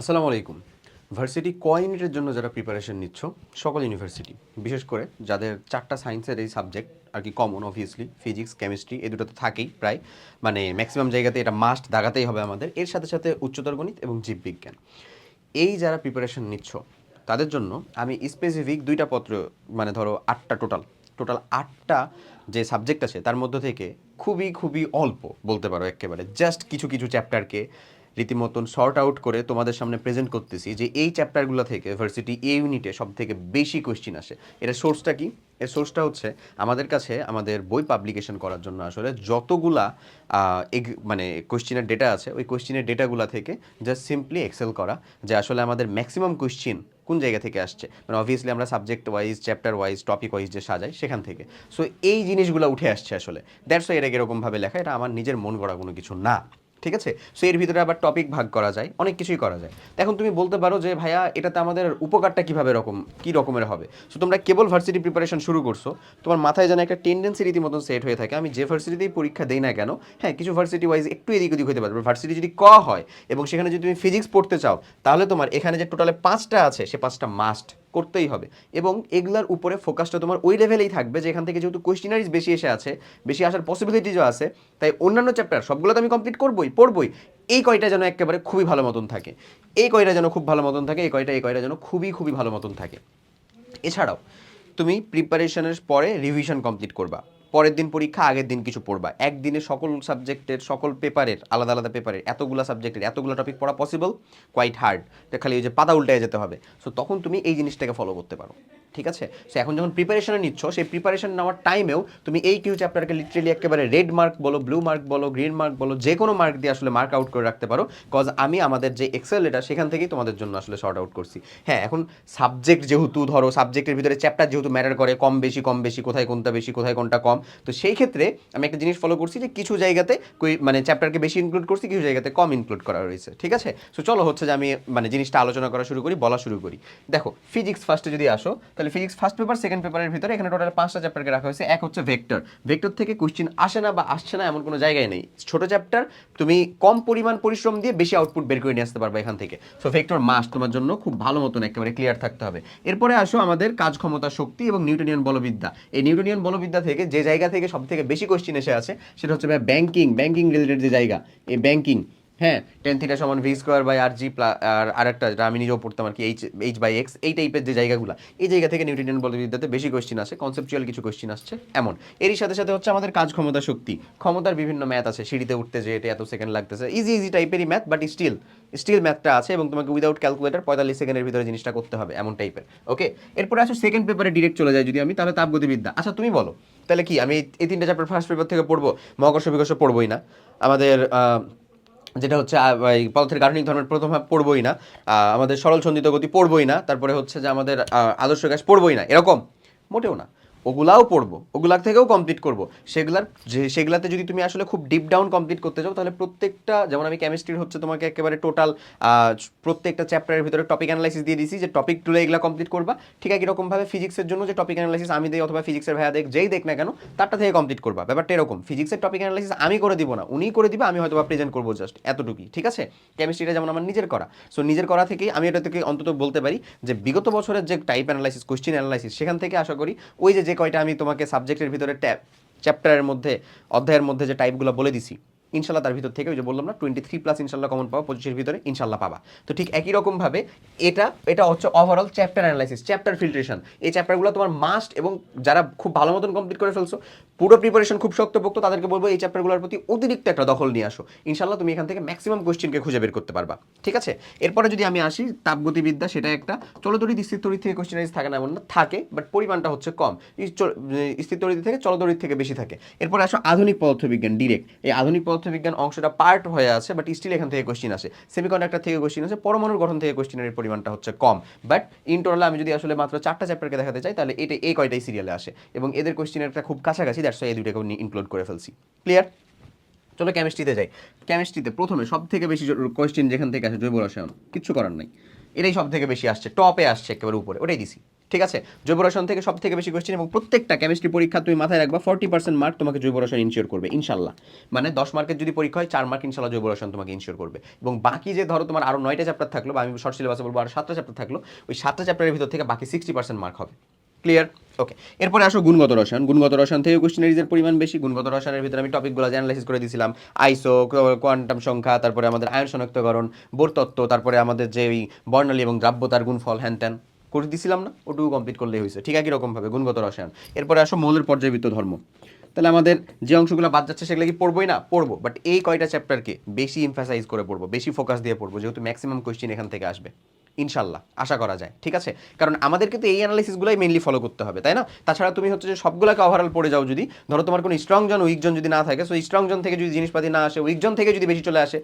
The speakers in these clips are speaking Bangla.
আসসালামু আলাইকুম। ভার্সিটি ক ইউনিটের জন্য যারা প্রিপারেশন নিচ্ছ? সকল ইউনিভার্সিটি বিশেষ করে যাদের চারটা সায়েন্সের এই সাবজেক্ট আর কি কমন অবভিয়াসলি ফিজিক্স কেমিস্ট্রি এই দুটো তো থাকেই প্রায়। মানে ম্যাক্সিমাম জায়গাতে এটা মাস্ট দাগাতেই হবে আমাদের। এর সাথে সাথে উচ্চতর গণিত এবং জীববিজ্ঞান। এই যারা প্রিপারেশন নিচ্ছ, তাদের জন্য আমি স্পেসিফিক দুইটা পত্র মানে ধরো আটটা টোটাল টোটাল আটটা যে সাবজেক্ট আছে, তার মধ্য থেকে খুবই খুবই অল্প বলতে পারো একেবারে। জাস্ট কিছু কিছু চ্যাপ্টারকে রীতিমতন শর্ট আউট করে তোমাদের সামনে প্রেজেন্ট করতেছি যে এই চ্যাপ্টারগুলো থেকে ভার্সিটি এ ইউনিটে সব থেকে বেশি কোয়েশ্চিন আসে। এর সোর্সটা কি? এর সোর্সটা হচ্ছে আমাদের কাছে আমাদের বই পাবলিকেশন করার জন্য আসলে যতগুলা মানে কোয়েশ্চিনের ডেটা আছে, ওই কোয়েশ্চিনের ডেটাগুলো থেকে জাস্ট সিম্পলি এক্সেল করা যে আসলে আমাদের ম্যাক্সিমাম কোয়েশ্চিন কোন জায়গা থেকে আসছে। মানে অবভিয়াসলি আমরা subject wise chapter wise topic wise যে সাজাই সেখান থেকে। সো এই জিনিসগুলো উঠে আসছে আসলে। দ্যাটস এটাকে এরকমভাবে লেখা, এটা আমার নিজের মন গড়া কোনো কিছু না। ঠিক আছে? সো এর ভিতরে আবার টপিক ভাগ করা যায়, অনেক কিছুই করা যায়। এখন তুমি বলতে পারো যে, ভাইয়া, এটাতে আমাদের উপকারটা কীভাবে রকম, কি রকমের হবে? সো তোমরা কেবল ভার্সিটি প্রিপারেশন শুরু করছ, তোমার মাথায় যেন একটা টেন্ডেন্সি রীতিমতন সেট হয়ে থাকে। আমি যে ভার্সিটিতেই পরীক্ষা দেই না কেন হ্যাঁ কিছু ভার্সিটি ওয়াইজ একটু এদিক ওদিক হতে পারে। ভার্সিটি যদি ক হয়, এবং সেখানে যদি তুমি ফিজিক্স পড়তে চাও, তাহলে তোমার এখানে যে টোটালে পাঁচটা আছে, সে পাঁচটা মাস্ট করতেই হবে। এবং এগুলার উপরে ফোকাসটা তোমার ওই লেভেলেই থাকবে যে এখান থেকে যেহেতু কোয়েশ্চিনারিজ বেশি এসে আছে, বেশি আসার পসিবিলিটিজও আছে, তাই অন্যান্য চ্যাপ্টার সবগুলো তো আমি কমপ্লিট করবই, পড়বই, এই কয়টা যেন একেবারে খুবই ভালো মতন থাকে। এই কয়টা যেন খুব ভালো মতন থাকে, এই কয়টা এই কয়টা যেন খুবই খুবই ভালো মতন থাকে। এছাড়াও, তুমি প্রিপারেশনের পরে রিভিশন কমপ্লিট করবা। পরের দিন পরীক্ষা, আগের দিন কিছু পড়বা। একদিনে সকল সাবজেক্টের, সকল পেপারের, আলাদা আলাদা পেপারের, এতগুলো সাবজেক্টের, এতগুলো টপিক পড়া পসিবল কোয়াইট হার্ড খালি ওই যে পাতা উল্টায় যেতে হবে। সো তখন তুমি এই জিনিসটাকে ফলো করতে পারো। ঠিক আছে? সো এখন যখন প্রিপারেশনে নিচ্ছ, সেই প্রিপারেশন নেওয়ার টাইমেও তুমি এই কিউ চ্যাপ্টারকে লিটারেলি একেবারে রেড মার্ক বলো ব্লু মার্ক বলো গ্রিন মার্ক বলো যে কোনো মার্ক দিয়ে আসলে মার্ক আউট করে রাখতে পারো কজ আমি আমাদের যে এক্সেল এটা সেখান থেকেই তোমাদের জন্য আসলে শর্ট আউট করছি। হ্যাঁ এখন সাবজেক্ট যেহেতু ধরো সাবজেক্টের ভিতরে চ্যাপ্টার যেহেতু ম্যাটার করে, কম বেশি কম বেশি, কোথায় কোনটা বেশি, কোথায় কোনটা কম, তো সেই ক্ষেত্রে আমি একটা জিনিস ফলো করছি যে কিছু জায়গাতে মানে চ্যাপ্টারকে বেশি ইনক্লুড করছি, কিছু জায়গাতে কম ইনক্লুড করা রয়েছে, ঠিক আছে? সো চলো হচ্ছে যে আমি মানে জিনিসটা আলোচনা করা শুরু করি, বলা শুরু করি। দেখো ফিজিক্স ফার্স্টে যদি আসো তাহলে ফিজিক্স ফার্স্ট পেপার সেকেন্ড পেপারের ভিতরে এখানে টোটাল পাঁচটা চ্যাপ্টারকে রাখা হয়েছে। এক হচ্ছে ভেক্টর ভেক্টর থেকে কোশ্চিন আসে না বা আসছে না এমন কোনো জায়গায় নেই। ছোট চ্যাপ্টার তুমি কম পরিমাণ পরিশ্রম দিয়ে বেশি আউটপুট বের করে নিয়ে আসতে পারবে এখান থেকে। সো ভেক্টর মাস তোমার জন্য খুব ভালো মতন একেবারে ক্লিয়ার থাকতে হবে। এরপরে আসো আমাদের কাজ ক্ষমতা শক্তি এবং নিউটনিয়ান বলবিদ্যা। এই নিউটনিয়ান বলবিদ্যা থেকে যে জায়গা থেকে সব থেকে বেশি কোশ্চিন এসে আছে, সেটা হচ্ছে ব্যাংকিং ব্যাংকিং রিলেটেড যে জায়গা, এই ব্যাংকিং। হ্যাঁ টেন থিটা সমান V square by R G আর আরেকটা যেটা আমি নিজেও পড়তাম আর কি এইচ এইচ বাই এক্স এই টাইপের যে জায়গাগুলো, এই জায়গা থেকে নিউট্রিনিয়ান বলবিদ্যাতে বেশি কোশ্চিন আসে কনসেপচুয়াল কিছু কোশ্চিন আসছে, এমন। এরই সাথে সাথে হচ্ছে আমাদের কাজ ক্ষমতা শক্তি, ক্ষমতার বিভিন্ন ম্যাথ আছে, সিঁড়িতে উঠতে যে এটা এত সেকেন্ড লাগতেছে ইজি ইজি টাইপেরই ম্যাথ বাট স্টিল স্টিল ম্যাথটা আছে এবং তোমাকে উইদাউট ক্যালকুলেটার পঁয়তাল্লিশ সেকেন্ডের ভিতরে জিনিসটা করতে হবে, এমন টাইপের ওকে এরপরে আসো সেকেন্ড পেপারে ডিরেক্ট চলে যায় যদি আমি, তাহলে তাপগতিবিদ্যা। আচ্ছা তুমি বলো, তাহলে কি, আমি এই তিনটা চ্যাপ্টার ফার্স্ট পেপার থেকে পড়ব, মহাকর্ষ বিকর্ষ পড়বোই না, আমাদের যেটা হচ্ছে পদার্থের গাঠনিক ধর্মের প্রথম ভাব পড়বই না। আমাদের সরল সন্ধিত গতি পড়বই না। তারপরে হচ্ছে যে আমাদের আদর্শ গ্যাস পড়বই না। এরকম? মোটেও না। ওগুলাও পড়ব, ওগুলার থেকেও কমপ্লিট করব। সেগুলার যে, সেগুলাতে যদি তুমি আসলে খুব ডিপ ডাউন কমপ্লিট করতে চাও, তাহলে প্রত্যেকটা, যেমন আমি কেমিস্ট্রির হচ্ছে তোমাকে একেবারে টোটাল প্রত্যেকটা চ্যাপ্টারের ভিতরে টপিক অ্যানালাইসিস দিয়ে দিয়েছি যে টপিক টুলে এগুলো কমপ্লিট করবা। ঠিক একই রকমভাবে ফিজিক্সের জন্য যে টপিক অ্যানালাইসিস আমি দিই অথবা ফিজিক্সের ভাইয়া দেখ যেই দেখ না কেন, তারটা থেকে কমপ্লিট করবা। ব্যাপারটা এরকম ফিজিক্সের টপিক অ্যানালাইসিস আমি করে দিব না উনি করে দিবে, আমি হয়তো বা প্রেজেন্ট করব জাস্ট এতটুকুই, ঠিক আছে? কেমিস্ট্রিটা যেমন আমার নিজের করা। সো নিজের করা থেকেই আমি এটা থেকে অন্তত বলতে পারি যে বিগত বছরের যে টাইপ অ্যানালাইসিস কোশ্চিন অ্যানালাইসিস সেখান থেকে আশা করি ওই যে যে কয়টা আমি তোমাকে সাবজেক্টের ভিতরে ট্যাপ চ্যাপ্টারের মধ্যে, অধ্যায়ের মধ্যে যে টাইপগুলো বলে দিছি ইনশাল্লাহ তার ভিতর থেকে ওই যে বললাম না টোয়েন্টি থ্রি প্লাস ইনশাল্লাহ কমন পাবো, পঁচিশের ভিতরে ইনশাল্লাহ পাবা। তো ঠিক একই রকমভাবে এটা এটা হচ্ছে overall chapter analysis chapter filtration এই চ্যাপ্টারগুলো তোমার মাস্ট এবং যারা খুব ভালো মতন কমপ্লিট করে ফেলছো পুরো প্রিপারেশন খুব শক্তপোক্ত, তাদেরকে বলব এই চ্যাপ্টারগুলোর প্রতি অতিরিক্ত একটা দখল নিয়ে আসো। ইনশাল্লাহ তুমি এখান থেকে ম্যাক্সিমাম কোশ্চেনকে খুঁজে বের করতে পারবা। ঠিক আছে? এরপরে যদি আমি আসি, তাপগতিবিদ্যা সেটা একটা চলতরি স্থিরতরি থেকে কোশ্চেনারিজ থাকে না এমন না, থাকে বাট পরিমাণটা হচ্ছে কম। স্থিরতরি থেকে চলতরি থেকে বেশি থাকে। এরপরে আসো আধুনিক পদার্থবিজ্ঞান ডিরেক্ট এই আধুনিক পদার্থবিজ্ঞান অংশটা পার্ট হয়ে আছে বাট স্টিল এখান থেকে কোশ্চিন আসে। সেমিকন্ডাক্টর থেকে কোশ্চিন আসে, পরমাণুর গঠন থেকে কোশ্চিনের পরিমাণটা হচ্ছে কম। বাট ইন্টারনাল আমি যদি আসলে মাত্র চারটা চ্যাপ্টারকে দেখাতে চাই, তাহলে এটা এই কয়টাই সিরিয়ালে আসে। এবং এদের কোশ্চিনেরটা খুব কাছাকাছি দ্যাটস এই দুইটাকে ইনক্লুড করে ফেলছি। ক্লিয়ার চলো কেমিস্ট্রিতে যাই। কেমিস্ট্রিতে প্রথমে সব থেকে বেশি কোয়েশ্চেন যেখান থেকে আসে জৈব রসায়ন কিচ্ছু করার নাই। এটাই সব থেকে বেশি আসছে। টপে আসছে একেবারে উপরে। ওটাই দিছি। ঠিক আছে? জৈব রসায়ন থেকে সব থেকে বেশি কোয়েশ্চেন এবং প্রত্যেকটা কেমিস্ট্রি পরীক্ষা তুমি মাথায় রাখবা ফর্টি পার্সেন্ট মার্ক তোমাকে জৈব রসায়ন ইনশিওর করবে, ইনশাল্লাহ। মানে দশ মার্কের যদি পরীক্ষা হয়, চার মার্ক ইনশাল্লাহ জৈব রসায়ন তোমাকে ইনশিওর করবে। এবং বাকি যে ধরো তোমার আরও নয়টা চ্যাপ্টার থাকল, বা আমি শর্ট সিলেবাসে বলব আরও সাতটা চ্যাপ্টার থাকল, ওই সাতটা চ্যাপ্টারের ভিতর থেকে বাকি সিক্সটি পার্সেন্ট মার্ক হবে। ক্লিয়ার ওকে এরপরে আসো গুণগত রসায়ন। গুণগত রসায়ন থেকে কোশ্চেনারিজের পরিমাণ বেশি। গুণগত রসায়নের ভিতরে আমি টপিকগুলো অ্যানালাইসিস করে দিয়েছিলাম আইসো কোয়ান্টাম সংখ্যা, তারপরে আমাদের আয়ন শনাক্তকরণ, বোর তত্ত্ব, তারপরে আমাদের যে ওই বর্ণালী এবং দ্রাব্যতার গুণফল, হ্যান ত্যান। করে দিছিলাম না? ওটুকু কমপ্লিট করলেই হয়েছে। ঠিক একই রকমভাবে গুণগত রসায়ন। এরপরে আসো মৌলের পর্যায়বৃত্ত ধর্ম। তাহলে আমাদের যে অংশগুলো বাদ যাচ্ছে সেগুলো কি পড়বোই না? পড়ব। বাট এই কয়টা চ্যাপ্টারকে বেশি এমফাসাইজ করে পড়ব, বেশি ফোকাস দিয়ে পড়ব, যেহেতু ম্যাক্সিমাম কোয়েশ্চেন এখান থেকে আসবে। ইনশাল্লাহ, আশা করা যায়, ঠিক আছে? কারণ আমাদেরকে তো এই অ্যানালিসিসগুলোই মেনলি ফলো করতে হবে, তাই না? তাছাড়া তুমি হচ্ছে যে সবগুলোকে ওভারঅল পড়ে যাও যদি, ধরো তোমার কোনো স্ট্রং জন উইক জন যদি না থাকে সো স্ট্রং জন থেকে যদি জিনিসপাতি না আসে উইক জন থেকে যদি বেশি চলে আসে,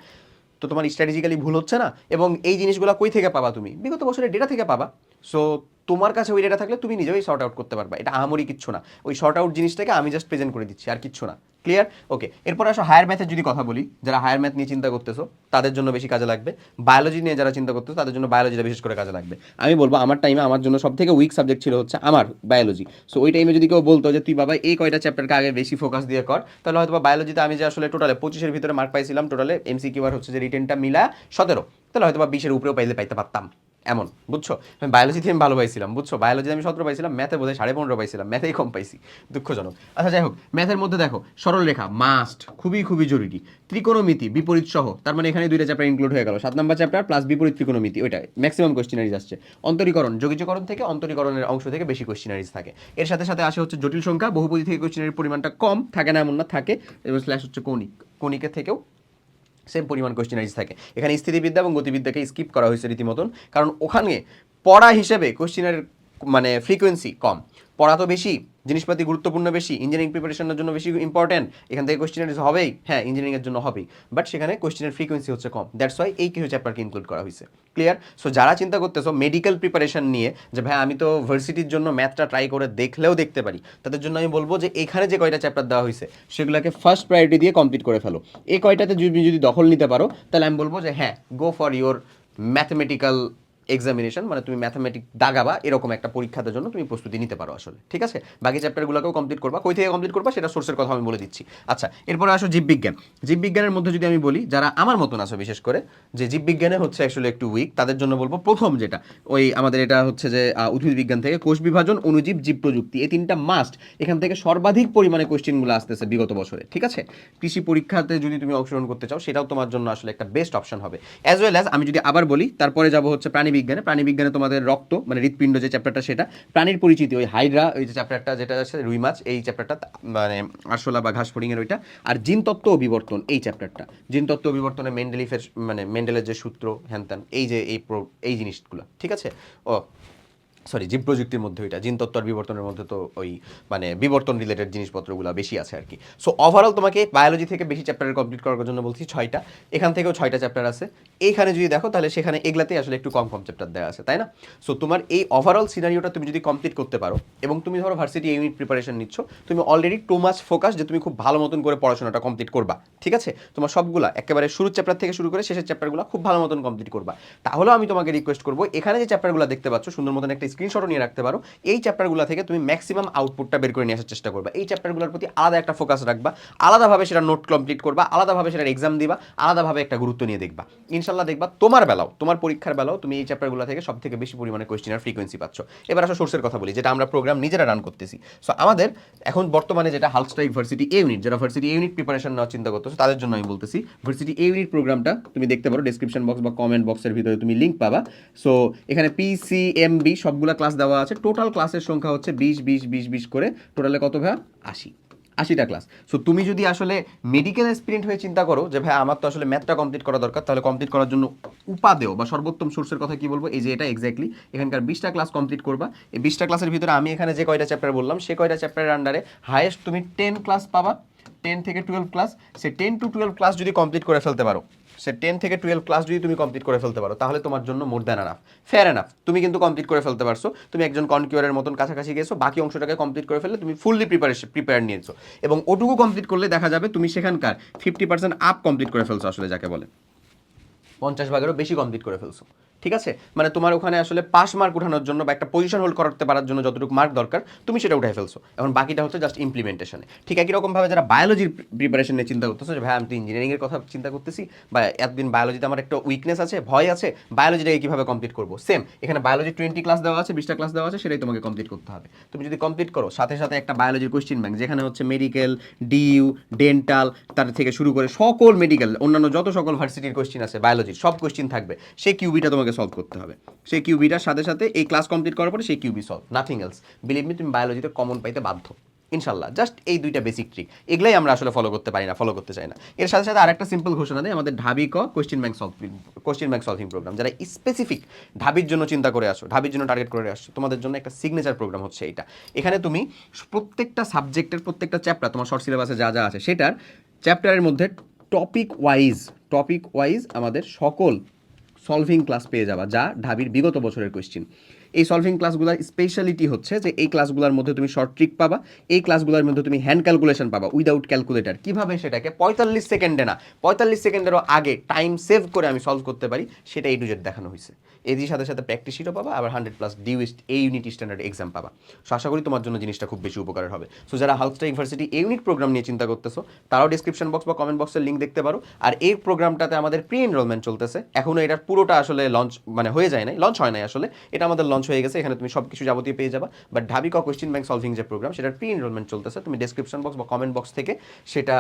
তো তোমার স্ট্র্যাটেজিক্যালি ভুল হচ্ছে না? এবং এই জিনিসগুলো কই থেকে পাবা তুমি? বিগত বছরের ডেটা থেকে পাবা। সো তোমার কাছে ওই ডেটা থাকলে তুমি নিজেই শর্ট আউট করতে পারবা। এটা আমারই কিচ্ছু না। ওই শর্ট আউট জিনিসটাকে আমি জাস্ট প্রেজেন্ট করে দিচ্ছি, আর কিচ্ছু না। ক্লিয়ার ওকে এরপর আসো হায়ার ম্যাথের যদি কথা বলি, যারা হায়ার ম্যাথ নিয়ে চিন্তা করতেছো, তাদের জন্য বেশি কাজে লাগবে। বায়োলজি নিয়ে যারা চিন্তা করতেছো, তাদের জন্য বায়োলজিটা বিশেষ করে কাজে লাগবে। আমি বলব, আমার টাইমে আমার জন্য সব থেকে উইক সাবজেক্ট ছিল হচ্ছে আমার বায়োলজি সো ওই টাইমে যদি কেউ বলতো যে, তুই বাবা, এই কয়টা চ্যাপ্টারকে আগে বেশি ফোকাস দিয়ে কর? তাহলে হয়তো বায়োলজিতে আমি যে আসলে টোটালে পঁচিশের ভিতরে মার্ক পাইছিলাম টোটালে এমসিকিউ আর হচ্ছে যে রিটেনটা মিলা সতেরো। তাহলে হয়তো বা বিশের উপরেও পাইলে, পাইতে পারতাম। এমন, বুঝছ? আমি বায়োলজিতে আমি ভালো পাইছিলাম, বুঝছ? বায়োলজিতে আমি সতেরো পাইছিলাম ম্যাথে বোধহয় সাড়ে পনেরো পাইছিলাম ম্যাথেই কম পাইছি, দুঃখজনক। আচ্ছা যাই হোক ম্যাথের মধ্যে দেখো, সরল রেখা মাস্ট খুবই খুবই জরুরি। ত্রিকোণমিতি, বিপরীত সহ, তার মানে এখানে দুইটা চ্যাপ্টার ইনক্লুড হয়ে গেল, সাত নম্বর চ্যাপ্টার প্লাস বিপরীত ত্রিকোণমিতি ওইটা ম্যাক্সিমাম কোশ্চিনারিজ আসছে। অন্তরীকরণ যোগীকরণ থেকে অন্তরীকরণের অংশ থেকে বেশি কোশ্চিনারিজ থাকে। এর সাথে সাথে আসে হচ্ছে জটিল সংখ্যা, বহুপদী থেকে কোশ্চিনারির পরিমাণটা কম, থাকে না এমন না, থাকে এবং স্ল্যাশ হচ্ছে কৌণিক, কৌণিকের থেকেও সেম পরিমাণ কোশ্চেনারিজ থাকে। এখানে স্থিতিবিদ্যা এবং গতিবিদ্যাকে স্কিপ করা হয়েছে রীতিমতন। কারণ ওখানে পড়া হিসেবে কোশ্চেনের মানে ফ্রিকোয়েন্সি কম। পড়া তো বেশি জিনিসপাতি গুরুত্বপূর্ণ বেশি ইঞ্জিনিয়ারিং প্রিপারেশনের জন্য বেশি ইম্পর্টেন্ট এখান থেকে কোশ্চেনারিজ হবেই হ্যাঁ ইঞ্জিনিয়ারিংয়ের জন্য হবেই বাট সেখানে কোশ্চেনের ফ্রিকোয়েন্সি হচ্ছে কম দ্যাটস ওয়াই এই কিছু চ্যাপ্টারকে ইনক্লুড করা হয়েছে ক্লিয়ার সো যারা চিন্তা করতেছো মেডিকেল প্রিপারেশন নিয়ে, যে ভাই আমি তো ভার্সিটির জন্য ম্যাথটা ট্রাই করে দেখলেও দেখতে পারি, তাদের জন্য আমি বলব যে এখানে যে কয়টা চ্যাপ্টার দেওয়া হয়েছে, সেগুলোকে ফার্স্ট প্রায়োরিটি দিয়ে কমপ্লিট করে ফেলো, এই কয়টাতে যদি দখল নিতে পারো, তাহলে আমি বলব যে হ্যাঁ go for your mathematical examination মানে তুমি ম্যাথামেটিক দাগাবা, এরকম একটা পরীক্ষার জন্য তুমি প্রস্তুতি নিতে পারো আসলে, ঠিক আছে? বাকি চ্যাপ্টারগুলোকেও কমপ্লিট করবা। কই থেকে কমপ্লিট করবা? সেটা সোর্সের কথা আমি বলে দিচ্ছি। আচ্ছা এরপরে আসো জীববিজ্ঞান। জীববিজ্ঞানের মধ্যে যদি আমি বলি, যারা আমার মতন আছে বিশেষ করে, যে জীববিজ্ঞানে হচ্ছে অ্যাকচুয়ালি একটু উইক তাদের জন্য বলব প্রথম যেটা, ওই আমাদের এটা হচ্ছে যে উদ্ভিদ বিজ্ঞান থেকে কোষ বিভাজন, অনুজীব, জীব প্রযুক্তি, এই তিনটা মাস্ট এখান থেকে সর্বাধিক পরিমাণে কোশ্চেনগুলো আসতেছে বিগত বছরে, ঠিক আছে? কৃষি পরীক্ষাতে যদি তুমি অংশগ্রহণ করতে চাও, সেটাও তোমার জন্য আসলে একটা বেস্ট অপশন হবে। অ্যাজ ওয়েল অ্যাজ আমি যদি আবার বলি, তারপরে যাব হচ্ছে প্রাণীবিজ্ঞানে প্রাণীবিজ্ঞানে তোমাদের রক্ত মানে হৃৎপিণ্ড যে চ্যাপ্টারটা সেটা, প্রাণীর পরিচিতি, ওই হাইড্রা, ওই যে চ্যাপ্টারটা যেটা আছে, রুই মাছ, এই চ্যাপ্টারটা মানে আরশোলা বা ঘাস ফড়িংয়ের ওইটা, আর জিনতত্ত্ব ও বিবর্তন এই চ্যাপ্টারটা জিনতত্ত্ব বিবর্তনে মেন্ডেলিফের মানে মেন্ডেলের যে সূত্র, হ্যান এই যে, এই এই জিনিসগুলো, ঠিক আছে? ও সরি জীব প্রযুক্তির মধ্যে জিন তত্ত্ব আর বিবর্তনের মধ্যে তো ওই মানে বিবর্তন রিলেটেড জিনিসপত্রগুলো বেশি আছে আর কি। সো ওভারঅল তোমাকে বায়োলজি থেকে বেশি চ্যাপ্টার কমপ্লিট করার জন্য বলছি ছয়টা। এখান থেকেও ছয়টা চ্যাপ্টার আছে। এইখানে যদি দেখো, তাহলে সেখানে এগুলাতেই আসলে একটু কম কম চ্যাপ্টার দেওয়া আছে, তাই না? সো তোমার এই ওভারঅল সিনারিওটা তুমি যদি কমপ্লিট করতে পারো, এবং তুমি ধরো ভার্সিটি ইউনিট প্রিপারেশন নিচ্ছ, তুমি অলরেডি টু মাস ফোকাস যে তুমি খুব ভালো মতন করে পড়াশোনাটা কমপ্লিট করবা, ঠিক আছে? তোমার সবগুলা একেবারে শুরুর চ্যাপ্টার থেকে শুরু করে শেষের চ্যাপ্টারগুলো খুব ভালো মতন কমপ্লিট করবা। তাহলেও আমি তোমাকে রিকোয়েস্ট করব, এখানে যে চ্যাপ্টারগুলো দেখতে পাচ্ছ, সুন্দর মতন একটা স্ক্রিনশটও নিয়ে রাখতে পারো। এই চ্যাপ্টারগুলো থেকে তুমি ম্যাক্সিমাম আউটপুটটা বের করে নিয়ে আসার চেষ্টা করবা। এই চ্যাপ্টারগুলোর প্রতি আলাদা একটা ফোকাস রাখবা। আলাদাভাবে সেটা নোট কমপ্লিট করবা, আলাদাভাবে সেটার এক্সাম দিবা, আলাদাভাবে একটা গুরুত্ব নিয়ে দেখবা। ইনশাল্লাহ দেখবা তোমার বেলাও, তোমার পরীক্ষার বেলাও তুমি এই চ্যাপ্টারগুলো থেকে সব থেকে বেশি পরিমাণে কোয়েশ্চেনের ফ্রিকোয়েন্সি পাচ্ছ। এবার আসো সোর্সের কথা বলি, যেটা আমরা প্রোগ্রাম নিজেরা রান করতেছি। সো আমাদের এখন বর্তমানে যেটা হালস্ট্রাইক ভার্সিটি এ ইউনিট যারা ভার্সিটি ইউনিট প্রিপারেশন নেওয়ার চিন্তা করতেছো, তাদের জন্য আমি বলতেছি ভার্সিটি এ ইউনিট প্রোগ্রামটা তুমি দেখতে পারো ডেসক্রিপশন বক্স বা কমেন্ট বক্সের ভিতরে তুমি লিঙ্ক পাবা। সো এখানে পিসিএমবি সবগুলা ক্লাস দেওয়া আছে। টোটাল ক্লাসের সংখ্যা হচ্ছে বিশ বিশ বিশ বিশ করে। টোটালে কত ভাইয়া? আশি। আশিটা ক্লাস সো তুমি যদি আসলে মেডিকেল এক্সপিরিয়েন্ট হয়ে চিন্তা করো যে ভাই আমার তো আসলে ম্যাথটা কমপ্লিট করা দরকার, তাহলে কমপ্লিট করার জন্য উপাদেয় বা সর্বোত্তম সোর্সের কথা কি বলব? এই যে এটা এক্স্যাক্টলি এখানকার বিশটা ক্লাস কমপ্লিট করবা। এই বিশটা ক্লাসের ভিতরে আমি এখানে যে কয়টা চ্যাপ্টার বললাম, সে কয়টা চ্যাপ্টারের আন্ডারে হায়েস্ট তুমি টেন ক্লাস পাবা। টেন থেকে টুয়েলভ ক্লাস সে টেন টু টুয়েলভ ক্লাস যদি কমপ্লিট করে ফেলতে পারো সে টেন থেকে টুয়েলভ ক্লাস যদি তুমি কমপ্লিট করে ফেলতে পারো, তাহলে তোমার জন্য more than enough fair enough তুমি কিন্তু কমপ্লিট করে ফেলতে পারছ। তুমি একজন কনকিউরের মতন কাছাকাছি গেছো, বাকি অংশটাকে কমপ্লিট করে ফেললে তুমি ফুললি প্রিপারেশন প্রিপেয়ার নিয়েছো। এবং ওটুকু কমপ্লিট করলে দেখা যাবে তুমি সেখানকার ফিফটি পার্সেন্ট আপ কমপ্লিট করে ফেলছো আসলে যাকে বলে। পঞ্চাশ ভাগেরও বেশি কমপ্লিট করে ফেলছো। ঠিক আছে? মানে তোমার ওখানে আসলে পাস মার্ক উঠানোর জন্য বা একটা পজিশন হোল্ড করতে পারার জন্য যতটুকু মার্ক দরকার, তুমি সেটা উঠাই ফেলছো। এখন বাকিটা হচ্ছে জাস্ট ইমপ্লিমেন্টেশনে ঠিক একই রকমভাবে যারা বায়োলজির প্রিপারেশন নিয়ে চিন্তা করতেছো, যে ভাই আমি তো ইঞ্জিনিয়ারিংয়ের কথা চিন্তা করতেছি, বা এতদিন বায়োলজিতে আমার একটা উইকনেস আছে, ভয় আছে বায়োলজিটাকে কীভাবে কমপ্লিট করব? সেম এখানে বায়োলজি টোয়েন্টি ক্লাস দেওয়া আছে, বিশটা ক্লাস দেওয়া আছে, সেটাই তোমাকে কমপ্লিট করতে হবে। তুমি যদি কমপ্লিট করো, সাথে সাথে একটা বায়োলজির কোশ্চিন ব্যাংক যেখানে হচ্ছে মেডিকেল ডিইউ ডেন্টাল তার থেকে শুরু করে সকল মেডিকেল অন্যান্য যত সকল ভার্সিটির কোশ্চিন আছে বায়োলজির সব কোশ্চিন থাকবে। সেই কিউবিটা তোমাকে সলভ করতে হবে। সেই কিউবিটার সাথে সাথে এই ক্লাস কমপ্লিট করার পরে সেই QB solve nothing else believe me তুমি বায়োলজিতে কমন পাইতে বাধ্য। ইনশাল্লাহ জাস্ট এই দুইটা বেসিক ট্রিক এগুলাই আমরা আসলে ফলো করতে পারি না ফলো করতে চাই না। এর সাথে সাথে আরেকটা সিম্পল ঘোষণা দেয় আমাদের ঢাবি ক question bank solving question bank solving program যারা স্পেসিফিক ঢাবির জন্য চিন্তা করে আসো, ঢাবির জন্য টার্গেট করে আসো তোমাদের জন্য একটা সিগনেচার প্রোগ্রাম হচ্ছে এটা এখানে তুমি প্রত্যেকটা সাবজেক্টের প্রত্যেকটা চ্যাপ্টার তোমার শর্ট সিলেবাসে যা যা আছে, সেটার চ্যাপ্টারের মধ্যে টপিক ওয়াইজ টপিক ওয়াইজ আমাদের সকল সলভিং ক্লাস পেয়ে যাবা যা ঢাবির বিগত বছরের কোয়েশ্চিন এই সলভিং ক্লাসগুলোর স্পেশালিটি হচ্ছে যে এই ক্লাসগুলোর মধ্যে তুমি শর্ট ট্রিক পাবা, এই ক্লাসগুলোর মধ্যে তুমি হ্যান্ড ক্যালকুলেশন পাবা উইদাউট ক্যালকুলেটার কীভাবে সেটাকে? পঁয়তাল্লিশ সেকেন্ডে না, পঁয়তাল্লিশ সেকেন্ডেরও আগে টাইম সেভ করে আমি সলভ করতে পারি, সেটা এই টু জেড দেখানো হয়েছে। এর সাথে সাথে প্র্যাকটিস শিটও পাবা, আবার হান্ড্রেড প্লাস ডিউ এই ইউনিট স্ট্যান্ডার্ড এক্সাম পাবা। সো আশা করি তোমার জন্য জিনিসটা খুব বেশি উপকারের হবে। সো যারা হাউসটা ইউনিভার্সিটি এই ইউনিট প্রোগ্রাম নিয়ে চিন্তা করতেছো, তারাও ডিসক্রিপশন বক্স বা কমেন্ট বক্সের লিঙ্ক দেখতে পারো। আর এই প্রোগ্রামটাতে আমাদের প্রি এনরোলমেন্ট চলতেছে। এখনও এটার পুরোটা আসলে লঞ্চ মানে হয়ে যায় নাই লঞ্চ হয় নাই আসলে। এটা আমাদের লঞ্চ হয়ে গেছে, এখানে তুমি সব কিছু যাবতীয় পেয়ে যাবা। বাট ঢাবিকা কোয়েশ্চেন ব্যাংক সলভিং যে প্রোগ্রাম সেটার প্রি এনরোলমেন্ট চলতেছে। তুমি ডেসক্রিপশন বক্স বা কমেন্ট বক্স থেকে সেটা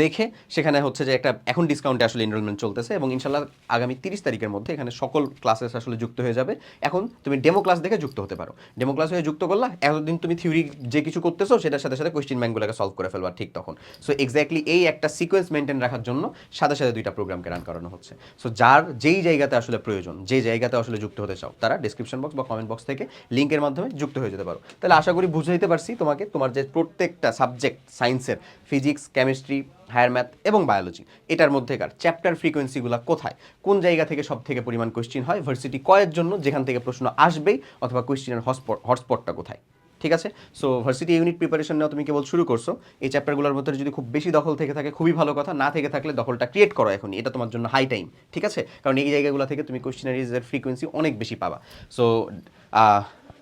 দেখে সেখানে হচ্ছে যে একটা, এখন ডিসকাউন্টে আসলে এনরোলমেন্ট চলতেছে এবং ইনশাল্লাহ আগামী তিরিশ তারিখের মধ্যে এখানে সকল ক্লাসেস আসলে যুক্ত হয়ে যাবে। এখন তুমি ডেমো ক্লাস দেখে যুক্ত হতে পারো। ডেমো ক্লাস হয়ে যুক্ত করলা, এতদিন তুমি থিওরি যে কিছু করতেছো সেটার সাথে সাথে কোয়েশ্চেন ব্যাঙ্কগুলোকে সলভ করে ফেলবা ঠিক তখন। সো এক্স্যাক্টলি এই একটা সিকোয়েন্স মেনটেন রাখার জন্য সাথে সাথে দুইটা প্রোগ্রামকে রান করানো হচ্ছে। সো যার যেই জায়গাতে আসলে প্রয়োজন, যে জায়গাতে আসলে যুক্ত হতে চাও, তারা ডিসক্রিপশন বক্স বা কমেন্ট বক্স থেকে লিঙ্কের মাধ্যমে যুক্ত হয়ে যেতে পারো। তাহলে আশা করি বুঝাইতে পারছি তোমাকে, তোমার যে প্রত্যেকটা সাবজেক্ট সায়েন্সের ফিজিক্স কেমিস্ট্রি হায়ার ম্যাথ এবং বায়োলজি। এটার মধ্যেকার চ্যাপ্টার ফ্রিকোয়েন্সিগুলো কোথায়? কোন জায়গা থেকে সব থেকে পরিমাণ কোয়েশ্চিন হয়? ভার্সিটি কয়ের জন্য? যেখান থেকে প্রশ্ন আসবেই? অথবা কোয়েশ্চিনের হটস্পট হটস্পটটা কোথায়? ঠিক আছে? সো ভার্সিটি ইউনিট প্রিপারেশন নেওয়া তুমি কেবল শুরু করছ। এই চ্যাপ্টারগুলোর মধ্যে যদি খুব বেশি দখল থেকে থাকে, খুবই ভালো কথা। না থেকে থাকলে দখলটা ক্রিয়েট করো এখনই। এটা তোমার জন্য হাই টাইম ঠিক আছে? কারণ এই জায়গাগুলো থেকে তুমি কোয়েশ্চিনারিজের ফ্রিকোয়েন্সি অনেক বেশি পাবা। সো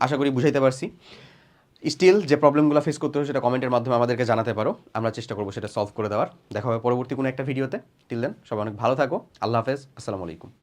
আশা করি বুঝাইতে পারছি। স্টিল যে প্রবলেমগুলো ফেস করতে হবে সেটা কমেন্টের মাধ্যমে আমাদেরকে জানাতে পারো। আমরা চেষ্টা করব সেটা সলভ করে দেওয়ার। দেখা হবে পরবর্তী কোনো একটা ভিডিওতে টিল দেন সবাই অনেক ভালো থাকো। আল্লাহ হাফেজ। আসসালামু আলাইকুম।